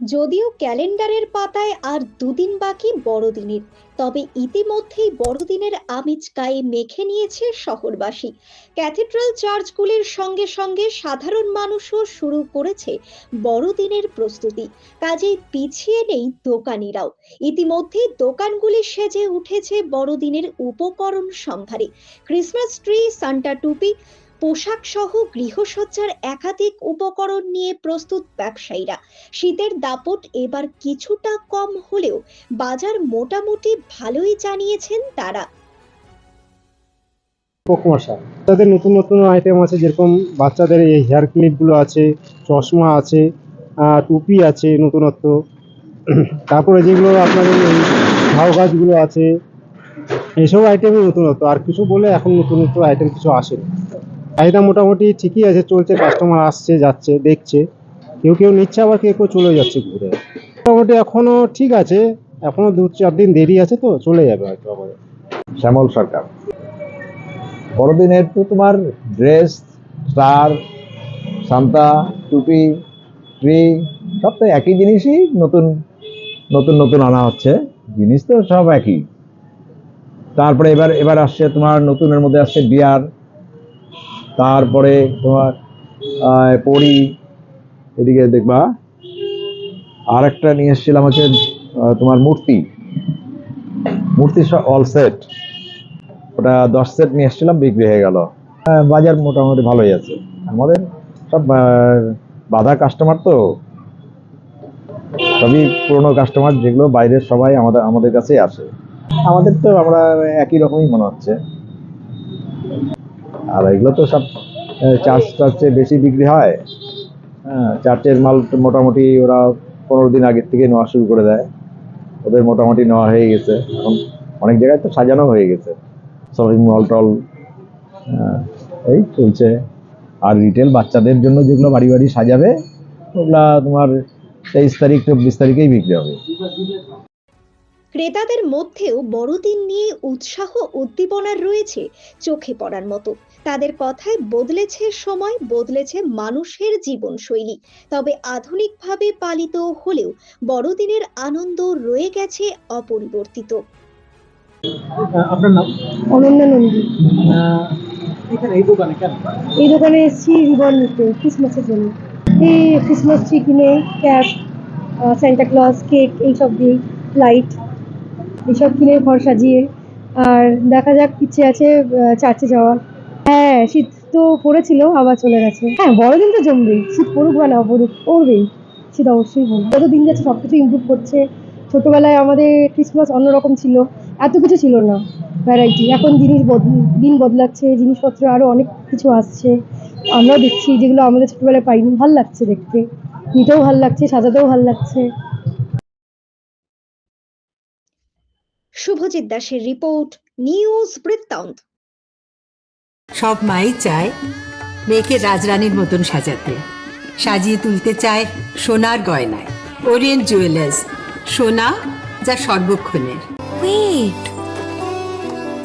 যদিও ক্যালেন্ডারের পাতায় আর দুদিন বাকি বড়দিনের, তবে ইতিমধ্যেই বড়দিনের আমেজ গায়ে মেখে নিয়েছে শহরবাসী। ক্যাথিড্রাল চার্চগুলির সঙ্গে সঙ্গে সাধারণ মানুষও শুরু করেছে বড়দিনের প্রস্তুতি। কাজেই পিছিয়ে নেই দোকানিরাও। ইতিমধ্যে দোকানগুলি সেজে উঠেছে বড়দিনের উপকরণ সম্ভারে। ক্রিসমাস ট্রি, সান্টা টুপি পোশাক সহ গৃহসজ্জার একাধিক উপকরণ নিয়ে প্রস্তুত ব্যবসায়ীরা। শীতের দাপট এবার কিছুটা কম হলেও বাজার মোটামুটি ভালোই জানিয়েছেন তারা। তাদের নতুন নতুন আইটেম আছে, যেরকম বাচ্চাদের এই হেয়ার ক্লিপগুলো আছে, চশমা আছে টুপি আছে নতুনত্ব। তারপরে যেগুলো আপনাদের এই ঝাউ গাছগুলো আছে এইসব আইটেমই নতুনত্ব। আর কিছু বলে এখন নতুন নতুন আইটেম কিছু আসেনি। চাহিদা মোটামুটি ঠিকই আছে, চলছে কাস্টমার আসছে, যাচ্ছে, দেখছে। কেউ কেউ নিচ্ছে, আবার কেউ কেউ চলে যাচ্ছে ঘুরে। মোটামুটি এখনও ঠিক আছে, এখনও দু চার দিন দেরি আছে তো, চলে যাবে হয়তো আবার। শ্যামল সরকার। বড়দিনের তো তোমার ড্রেস, স্টার, সান্তা, টুপি, ট্রি, সব তো একই জিনিসই নতুন নতুন নতুন আনা হচ্ছে। জিনিস তো সব একই। তারপরে এবার এবার আসছে তোমার, নতুনের মধ্যে আসছে বিয়ার। তারপরে তোমার পরি এদিকে দেখবা আর একটা নিয়ে এসেছিলাম হচ্ছে তোমার মূর্তি। মূর্তি অল সেট ওটা দশ সেট নিয়ে এসেছিলাম বিক্রি হয়ে গেল। হ্যাঁ, বাজার মোটামুটি ভালোই আছে। আমাদের সব বাধা কাস্টমার তো। সবই পুরনো কাস্টমার যেগুলো বাইরের সবাই আমাদের আমাদের কাছেই আসে। আমাদের তো আমরা একই রকমই মনে হচ্ছে। আর এগুলো তো সব চার্জ চার্চে বেশি বিক্রি হয়। হ্যাঁ চার্চের মাল মোটামুটি ওরা পনেরো দিন আগের থেকে নেওয়া শুরু করে দেয়। ওদের মোটামুটি নেওয়া হয়ে গেছে। এখন অনেক জায়গায় তো সাজানো হয়ে গেছে। শপিং মল টল আহ, এই চলছে। আর রিটেল বাচ্চাদের জন্য যেগুলো বাড়ি বাড়ি সাজাবে ওগুলা তোমার তেইশ তারিখ চব্বিশ তারিখেই বিক্রি হবে। ক্রেতাদের মধ্যেও বড়দিন নিয়ে উৎসাহ উদ্দীপনার রয়েছে চোখে পড়ার মতো। তাদের কথায় বদলেছে সময় বদলেছে মানুষের জীবনশৈলী। তবে আধুনিকভাবে পালিত হলেও বড়দিনের আনন্দ রয়ে গেছে অপরিবর্তিত। আপনার নাম? অনন্যা নন্দী। এখানে এই দোকানে কেন? এই দোকানে এসেছি রিবন নিতে ক্রিসমাসের জন্য। এই ক্রিসমাস ট্রি কিনে ক্যাপ স্যান্টা ক্লজ কেক এইসব দিয়ে লাইট এইসব কিনে ঘর সাজিয়ে, আর দেখা যাক ইচ্ছে আছে চার্চে যাওয়া। হ্যাঁ শীত তো পড়েছিল, আবার চলে গেছে। হ্যাঁ বড়দিন তো জমবেই, শীত পড়ুক বা না পড়ুক, পড়বেই, শীত অবশ্যই পড়বে। যত দিন যাচ্ছে সব কিছু ইমপ্রুভ করছে। ছোটোবেলায় আমাদের ক্রিসমাস অন্যরকম ছিল, এত কিছু ছিল না ভ্যারাইটি এখন জিনিস দিন বদলাচ্ছে, জিনিসপত্র আরও অনেক কিছু আসছে। আমরাও দেখছি, যেগুলো আমাদের ছোটোবেলায় পাইনি, ভালো লাগছে দেখতে। নিতেও ভালো লাগছে, সাজাতেও ভালো লাগছে। শুভজিৎ দাসের রিপোর্ট নিউজ বৃত্তান্ত সব মাই চায় মেয়েকে রাজরানীর মতন সাজাতে সাজিয়ে তুলতে চায় সোনার গয়নায় ওরিয়েন্ট জুয়েলার্স সোনা যা সর্বক্ষণের Wait.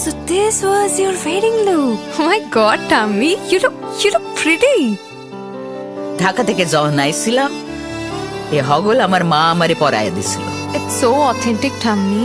So this was your wedding look. Oh my god, Tammy, you look you look pretty. Dhaka থেকে যখন আইছিলাম এ হগল আমার মা আমারে পরায় দিছিল It's so authentic, Tammy.